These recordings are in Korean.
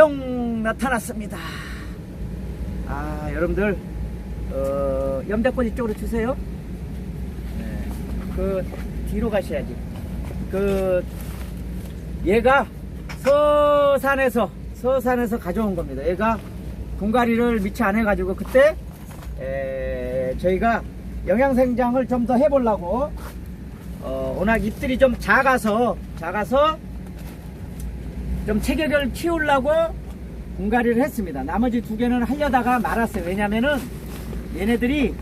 뿅 나타났습니다. 아 여러분들 어, 염자꽃 이쪽으로 주세요. 네. 그 뒤로 가셔야지. 그 얘가 서산에서 서산에서 가져온 겁니다. 얘가 분갈이를 미처 안 해가지고 그때 에, 저희가 영양생장을 좀 더 해보려고 어, 워낙 잎들이 좀 작아서 작아서 좀 체격을 키우려고 분갈이를 했습니다. 나머지 두 개는 하려다가 말았어요. 왜냐면은 얘네들이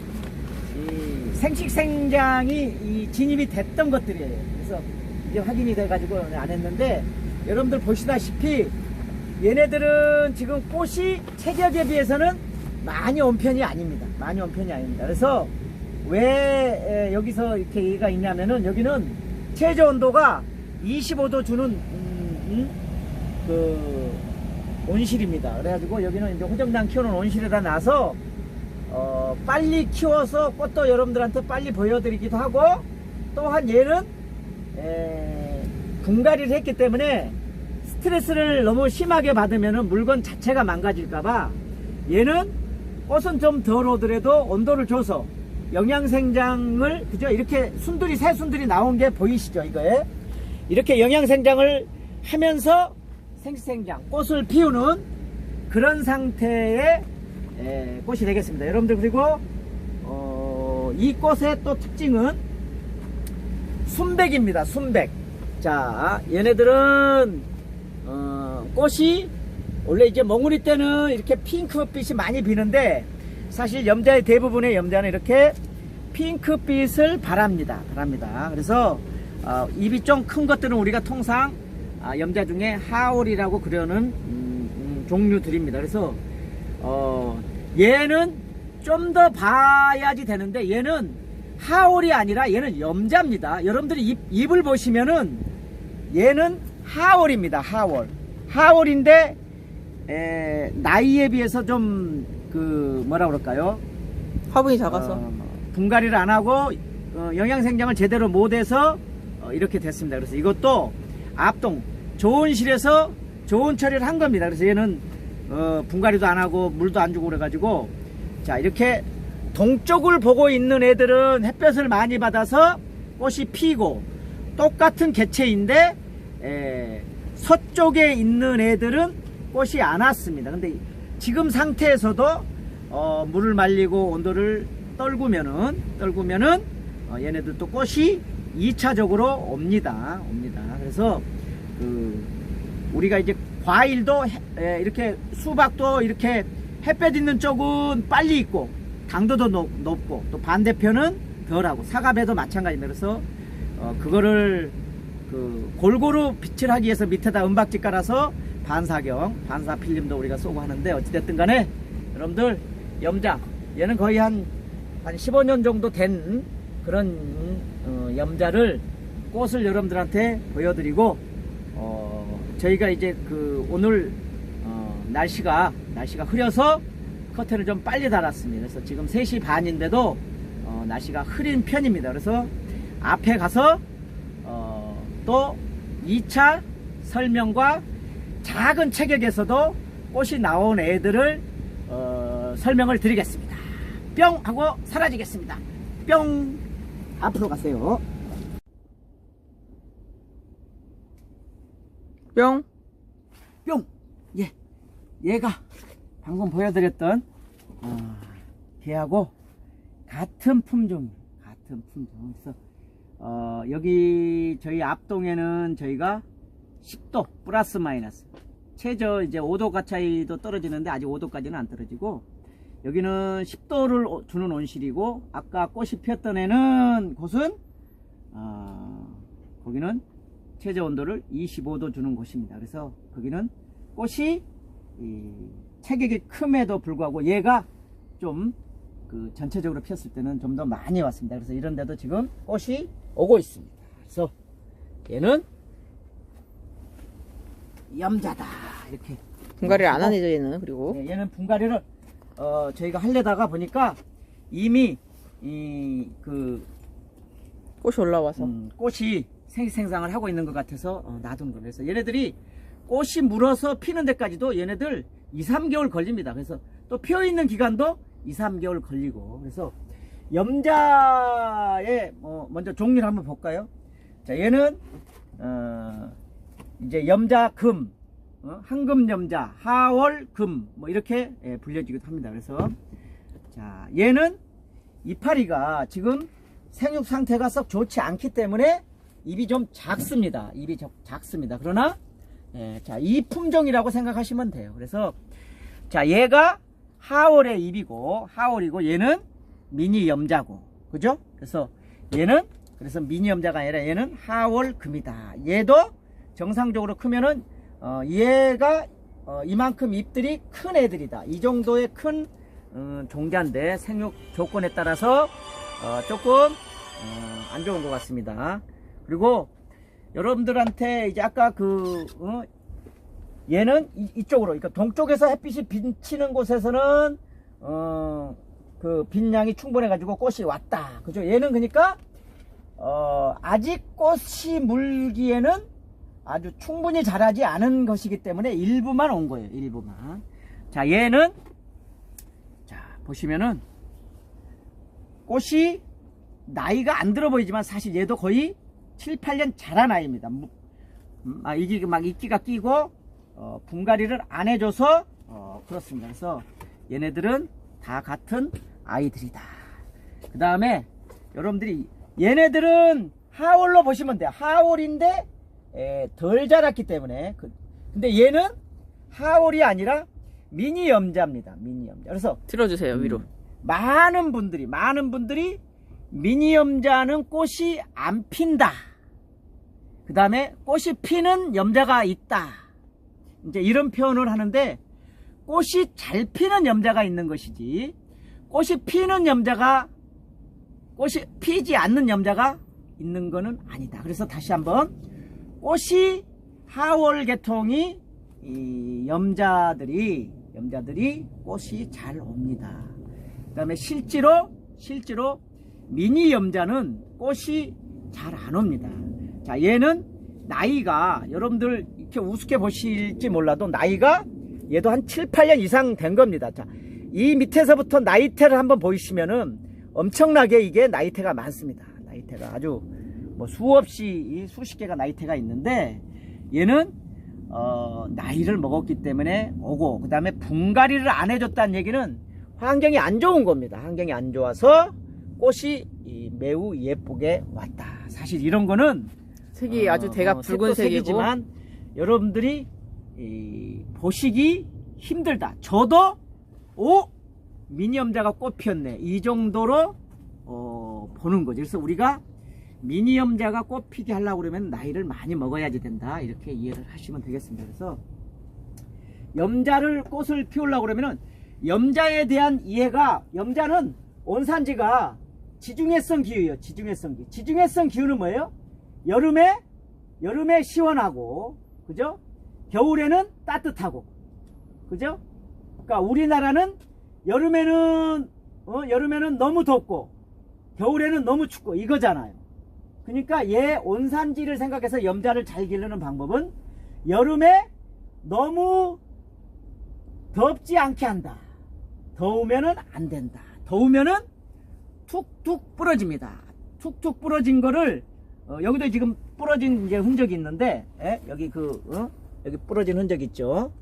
이 생식생장이 이 진입이 됐던 것들이에요. 그래서 이제 확인이 돼가지고 안 했는데 여러분들 보시다시피 얘네들은 지금 꽃이 체격에 비해서는 많이 온 편이 아닙니다. 많이 온 편이 아닙니다. 그래서 왜 에, 여기서 이렇게 얘기가 있냐면은 여기는 최저 온도가 25도 주는 음, 음, 그 온실입니다. 그래가지고 여기는 이제 호정당 키우는 온실에다 놔서 어, 빨리 키워서 꽃도 여러분들한테 빨리 보여드리기도 하고 또한 얘는 에, 분갈이를 했기 때문에 스트레스를 너무 심하게 받으면 물건 자체가 망가질까봐 얘는 꽃은 좀 덜 오더라도 온도를 줘서 영양생장을 그죠 이렇게 순들이 새 순들이 나온 게 보이시죠 이거에 이렇게 영양생장을 하면서 생생장 꽃을 피우는 그런 상태의 에, 꽃이 되겠습니다 여러분들 그리고 어, 이 꽃의 또 특징은 순백입니다 순백 자 얘네들은 어, 꽃이 원래 이제 멍울이 때는 이렇게 핑크빛이 많이 비는데 사실 염자의 대부분의 염자는 이렇게 핑크빛을 바랍니다. 바랍니다. 그래서 어, 입이 좀 큰 것들은 우리가 통상 아, 염자 중에 하올이라고 그려는 음, 음, 종류들입니다. 그래서 어, 얘는 좀 더 봐야지 되는데 얘는 하올이 아니라 얘는 염자입니다. 여러분들이 입, 입을 보시면은 얘는 하월입니다. 하월. 하월인데 에, 나이에 비해서 좀 그 뭐라 그럴까요? 화분이 작아서. 어, 분갈이를 안 하고 어, 영양생장을 제대로 못해서 어, 이렇게 됐습니다. 그래서 이것도 앞동 좋은 실에서 좋은 처리를 한 겁니다. 그래서 얘는 어, 분갈이도 안 하고 물도 안 주고 그래가지고 자 이렇게 동쪽을 보고 있는 애들은 햇볕을 많이 받아서 꽃이 피고 똑같은 개체인데 에, 서쪽에 있는 애들은 꽃이 안 왔습니다. 근데 지금 상태에서도 어, 물을 말리고 온도를 떨구면은 떨구면은 어, 얘네들도 꽃이 2차적으로 옵니다. 옵니다. 그래서 그 우리가 이제 과일도 이렇게 수박도 이렇게 햇볕 있는 쪽은 빨리 익고 당도도 높, 높고 또 반대편은 덜하고 사과배도 마찬가지입니다. 그래서 어, 그거를 그 골고루 빛을 하기 위해서 밑에다 은박지 깔아서 반사경, 반사 필름도 우리가 쏘고 하는데 어찌됐든 간에 여러분들 염자 얘는 거의 한, 한 15년 정도 된 그런 어, 염자를 꽃을 여러분들한테 보여드리고 어, 저희가 이제 그 오늘 어, 날씨가 날씨가 흐려서 커튼을 좀 빨리 달았습니다. 그래서 지금 3시 반인데도 어, 날씨가 흐린 편입니다. 그래서 앞에 가서 어, 또 2차 설명과 작은 체격에서도 꽃이 나온 애들을 어, 설명을 드리겠습니다. 뿅 하고 사라지겠습니다. 뿅 앞으로 가세요. 뿅. 뿅! 예. 얘가 방금 보여드렸던, 어, 걔하고 같은 품종, 같은 품종. 그래서, 어, 여기 저희 앞동에는 저희가 10도 플러스 마이너스. 최저 이제 5도 가 차이도 떨어지는데 아직 5도까지는 안 떨어지고, 여기는 10도를 주는 온실이고, 아까 꽃이 피었던 애는 곳은, 어, 거기는 최저 온도를 25도 주는 곳입니다. 그래서 거기는 꽃이 이 체격이 큼에도 불구하고 얘가 좀 그 전체적으로 피었을 때는 좀 더 많이 왔습니다. 그래서 이런 데도 지금 꽃이 오고 있습니다. 그래서 얘는 염자다 이렇게 분갈이를 안 하네죠, 얘는. 그리고. 네, 얘는 분갈이를 어, 저희가 하려다가 보니까 이미 이 그 꽃이 올라와서. 음, 꽃이 생생장을 하고 있는 것 같아서 어, 놔둔 거예요. 그래서 얘네들이 꽃이 물어서 피는 데까지도 얘네들 2, 3개월 걸립니다. 그래서 또 피어 있는 기간도 2, 3개월 걸리고 그래서 염자의 뭐 먼저 종류를 한번 볼까요? 자, 얘는 어, 이제 염자 금, 어, 황금염자, 하월 금 뭐 이렇게 예, 불려지기도 합니다. 그래서 자, 얘는 이파리가 지금 생육 상태가 썩 좋지 않기 때문에 입이 좀 작습니다. 입이 적- 작습니다. 그러나 예, 자, 이 품종이라고 생각하시면 돼요. 그래서 자, 얘가 하월의 입이고 하월이고 얘는 미니 염자고. 그죠? 그래서 얘는 그래서 미니 염자가 아니라 얘는 하월 금이다. 얘도 정상적으로 크면은 어, 얘가 어, 이만큼 잎들이 큰 애들이다. 이 정도의 큰 음, 종자인데 생육 조건에 따라서 어, 조금 어, 안 좋은 것 같습니다. 그리고 여러분들한테 이제 아까 그 어, 얘는 이, 쪽으로 그러니까 동쪽에서 햇빛이 비치는 곳에서는 어, 그 빛량이 충분해 가지고 꽃이 왔다. 그죠? 얘는 그러니까 어, 아직 꽃이 물기에는 아주 충분히 자라지 않은 것이기 때문에 일부만 온 거예요. 일부만. 자, 얘는 자, 보시면은 꽃이 나이가 안 들어 보이지만 사실 얘도 거의 7, 8년 자란 아이입니다. 무- 음, 아, 이게 막 이끼가 끼고 어, 분갈이를 안 해줘서 어, 그렇습니다. 그래서 얘네들은 다 같은 아이들이다. 그 다음에 여러분들이 얘네들은 하월로 보시면 돼요. 하월인데 에, 덜 자랐기 때문에 그- 근데 얘는 하월이 아니라 미니 염자입니다. 미니 염자. 그래서 들어주세요 위로. 음, 많은 분들이 많은 분들이 미니 염자는 꽃이 안 핀다. 그 다음에 꽃이 피는 염자가 있다. 이제 이런 표현을 하는데 꽃이 잘 피는 염자가 있는 것이지 꽃이 피는 염자가 꽃이 피지 않는 염자가 있는 거는 아니다. 그래서 다시 한번 꽃이 하월 계통이 이 염자들이 염자들이 꽃이 잘 옵니다. 그다음에 실제로 실제로 미니 염자는 꽃이 잘 안 옵니다. 자, 얘는 나이가 여러분들 이렇게 우습게 보실지 몰라도 나이가 얘도 한 7, 8년 이상 된 겁니다. 자, 이 밑에서부터 나이테를 한번 보이시면은 엄청나게 이게 나이테가 많습니다. 나이테가 아주 뭐 수없이 이 수십 개가 나이테가 있는데 얘는 어, 나이를 먹었기 때문에 오고 그 다음에 분갈이를 안 해줬다는 얘기는 환경이 안 좋은 겁니다. 환경이 안 좋아서 꽃이 이 매우 예쁘게 왔다. 사실 이런 거는 색이 어, 아주 대가 어, 색도 붉은색이고 색이지만 여러분들이 이, 보시기 힘들다. 저도 오 미니엄자가 꽃 피었네. 이 정도로 어, 보는 거죠. 그래서 우리가 미니엄자가 꽃 피게 하려고 그러면 나이를 많이 먹어야지 된다. 이렇게 이해를 하시면 되겠습니다. 그래서 염자를 꽃을 피우려고 그러면은 염자에 대한 이해가 염자는 온산지가 지중해성 기후예요. 지중해성 기후. 지중해성 기후는 뭐예요? 여름에 여름에 시원하고 그죠? 겨울에는 따뜻하고 그죠? 그러니까 우리나라는 여름에는 어, 여름에는 너무 덥고 겨울에는 너무 춥고 이거잖아요. 그러니까 얘 온산지를 생각해서 염자를 잘 기르는 방법은 여름에 너무 덥지 않게 한다. 더우면은 안 된다. 더우면은 툭툭 부러집니다. 툭툭 부러진 거를 어, 여기도 지금 부러진 이제 흔적이 있는데 예? 여기 그 어? 여기 부러진 흔적 있죠.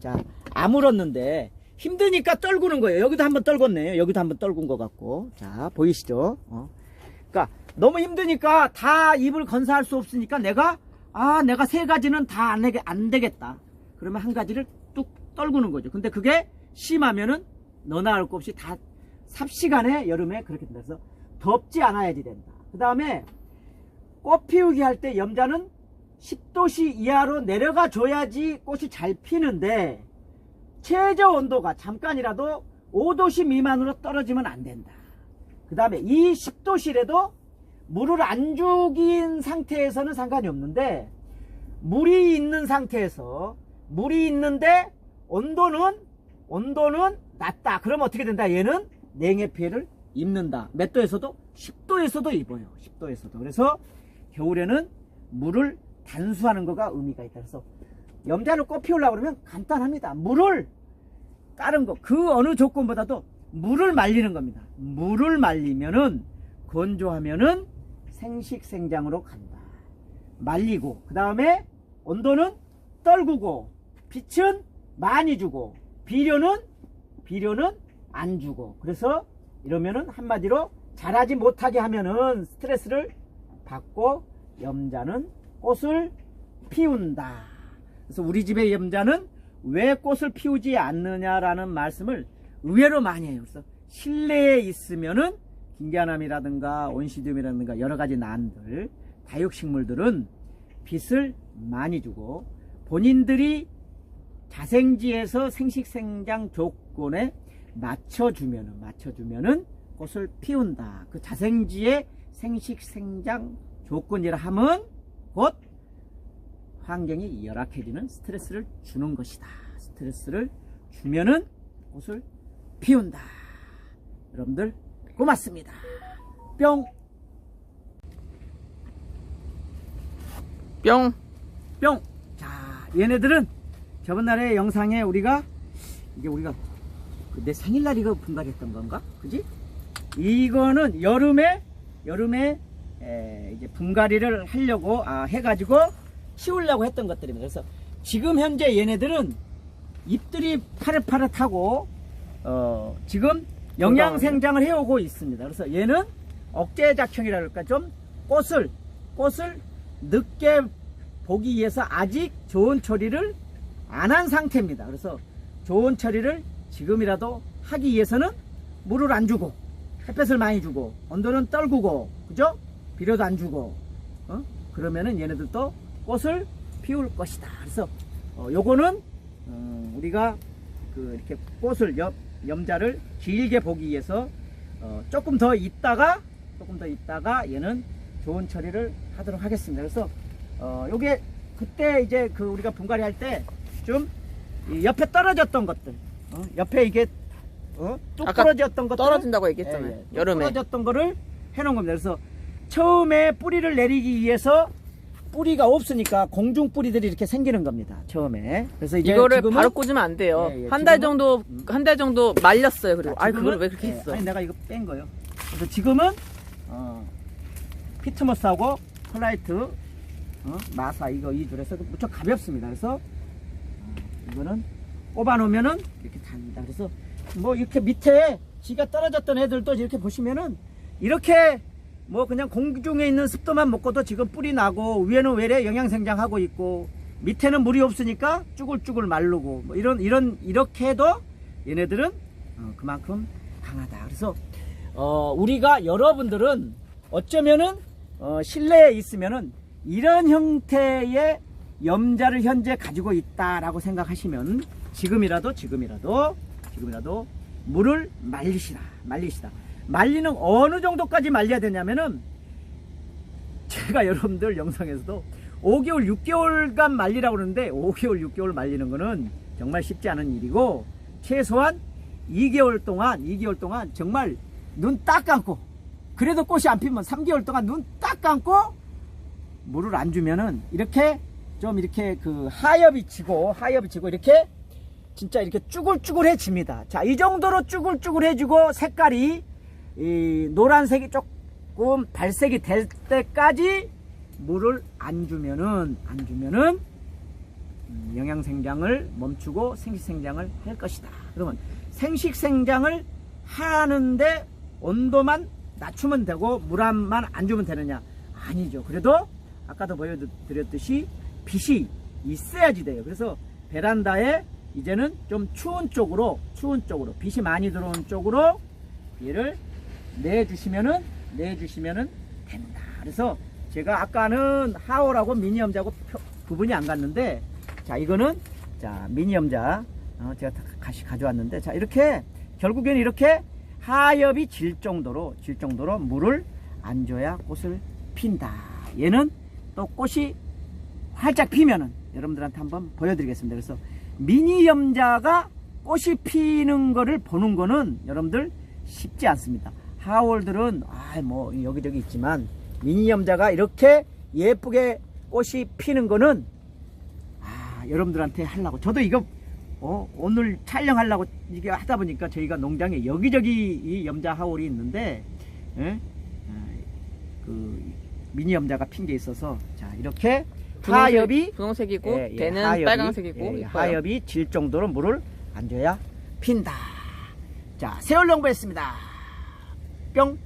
자 아물었는데 힘드니까 떨구는 거예요. 여기도 한번 떨궜네요. 여기도 한번 떨군 것 같고 자 보이시죠? 어. 그러니까 너무 힘드니까 다 입을 건사할 수 없으니까 내가 아 내가 세 가지는 다안안 되겠다. 그러면 한 가지를 뚝 떨구는 거죠. 근데 그게 심하면은 너나 할 것 없이 다 삽시간에 여름에 그렇게 된다. 그래서 덥지 않아야지 된다. 그 다음에 꽃 피우기 할 때 염자는 10도씨 이하로 내려가 줘야지 꽃이 잘 피는데 최저 온도가 잠깐이라도 5도씨 미만으로 떨어지면 안 된다. 그 다음에 이 10도실에도 물을 안 죽인 상태에서는 상관이 없는데 물이 있는 상태에서 물이 있는데 온도는 온도는 낮다. 그러면 어떻게 된다? 얘는 냉해 피해를 입는다. 몇 도에서도 10도에서도 입어요. 10도에서도. 그래서 겨울에는 물을 단수하는 거가 의미가 있다. 그래서 염자를 꽃 피우려고 그러면 간단합니다. 물을 다른 거 그 어느 조건보다도 물을 말리는 겁니다. 물을 말리면은 건조하면은 생식생장으로 간다. 말리고 그 다음에 온도는 떨구고 빛은 많이 주고 비료는 비료는 안 주고 그래서 이러면은 한마디로 자라지 못하게 하면은 스트레스를 받고 염자는 꽃을 피운다. 그래서 우리 집의 염자는 왜 꽃을 피우지 않느냐라는 말씀을 의외로 많이 해요. 그래서 실내에 있으면은 긴자남이라든가 온시듐이라든가 여러 가지 난들, 다육식물들은 빛을 많이 주고 본인들이 자생지에서 생식생장 조건에 맞춰주면은 맞춰주면은 꽃을 피운다. 그 자생지의 생식생장 조건이라 하면 곧 환경이 열악해지는 스트레스를 주는 것이다. 스트레스를 주면은 꽃을 피운다. 여러분들 고맙습니다. 뿅, 뿅. 뿅. 자, 얘네들은 저번 날에 영상에 우리가 이게 우리가 그내 생일날 이거 분갈했던 건가? 그지? 이거는 여름에 여름에 에, 이제 분갈이를 하려고 아, 해가지고 키우려고 했던 것들입니다. 그래서 지금 현재 얘네들은 잎들이 파릇파릇하고 어, 지금 영양 생장을 해오고 있습니다. 그래서 얘는 억제 작형이라 그럴까 좀 꽃을 꽃을 늦게 보기 위해서 아직 좋은 처리를 안 한 상태입니다. 그래서 좋은 처리를 지금이라도 하기 위해서는 물을 안 주고 햇볕을 많이 주고 온도는 떨구고 그죠? 비료도 안 주고 어? 그러면은 얘네들도 꽃을 피울 것이다. 그래서 어, 요거는 어, 우리가 그 이렇게 꽃을 염, 염자를 길게 보기 위해서 어, 조금 더 있다가 조금 더 있다가 얘는 좋은 처리를 하도록 하겠습니다. 그래서 어, 요게 그때 이제 그 우리가 분갈이 할 때 좀 옆에 떨어졌던 것들, 어, 옆에 이게 어, 아까 떨어졌던 것들 떨어진다고 얘기했잖아요. 예, 예. 여름에. 떨어졌던 거를 해놓은 겁니다. 그래서 처음에 뿌리를 내리기 위해서 뿌리가 없으니까 공중 뿌리들이 이렇게 생기는 겁니다. 처음에. 그래서 이제 이거를 지금은 바로 꽂으면 안 돼요. 예, 예, 한 달 정도 한달 정도 말렸어요. 그리고 자, 아이 지금은- 그걸 왜 그렇게 예, 했어? 아니 내가 이거 뺀 거요. 그래서 지금은 어, 피트머스하고 콜라이트 어, 마사 이거 이 줄에서 무척 가볍습니다. 그래서 어, 이거는 꼽아 놓으면은 이렇게 단다. 그래서 뭐 이렇게 밑에 지가 떨어졌던 애들도 이렇게 보시면은 이렇게 뭐 그냥 공중에 있는 습도만 먹고도 지금 뿌리 나고 위에는 외래 영양 생장하고 있고 밑에는 물이 없으니까 쭈글쭈글 마르고 뭐 이런 이런 이렇게 해도 얘네들은 어, 그만큼 강하다. 그래서 어, 우리가 여러분들은 어쩌면은 어, 실내에 있으면은 이런 형태의 염자를 현재 가지고 있다라고 생각하시면 지금이라도 지금이라도 지금이라도 물을 말리시라 말리시라 말리는 어느 정도까지 말려야 되냐면은 제가 여러분들 영상에서도 5개월 6개월간 말리라고 그러는데 5개월 6개월 말리는 거는 정말 쉽지 않은 일이고 최소한 2개월 동안 2개월 동안 정말 눈 딱 감고 그래도 꽃이 안 피면 3개월 동안 눈 딱 감고 물을 안 주면은 이렇게 좀 이렇게 그 하엽이 치고 하엽이 치고 이렇게 진짜 이렇게 쭈글쭈글해집니다. 자, 이 정도로 쭈글쭈글해지고 색깔이 이 노란색이 조금 발색이 될 때까지 물을 안 주면은 안 주면은 음, 영양생장을 멈추고 생식생장을 할 것이다. 그러면 생식생장을 하는데 온도만 낮추면 되고 물만 안 주면 되느냐? 아니죠. 그래도 아까도 보여드렸듯이 빛이 있어야지 돼요. 그래서 베란다에 이제는 좀 추운 쪽으로 추운 쪽으로 빛이 많이 들어온 쪽으로 얘를 내주시면은 내주시면은 된다. 그래서 제가 아까는 하오라고 미니엄자고 표- 구분이 안 갔는데 자 이거는 자 미니엄자 어, 제가 다 다시 가져왔는데 자 이렇게 결국에는 이렇게 하엽이 질 정도로 질 정도로 물을 안 줘야 꽃을 핀다. 얘는 또 꽃이 활짝 피면은 여러분들한테 한번 보여드리겠습니다. 그래서 미니 염자가 꽃이 피는 거를 보는 거는 여러분들 쉽지 않습니다. 하월들은 아 뭐 여기저기 있지만 미니 염자가 이렇게 예쁘게 꽃이 피는 거는 아 여러분들한테 하려고 저도 이거 어, 오늘 촬영하려고 이게 하다 보니까 저희가 농장에 여기저기 이 염자 하울이 있는데 예? 아, 그 미니 염자가 핀 게 있어서 자 이렇게 하엽이 분홍색이고 예, 예, 대는 하엽이, 빨강색이고 예, 이뻐요. 하엽이 질 정도로 물을 안 줘야 핀다. 자, 세월 농부했습니다. 뿅.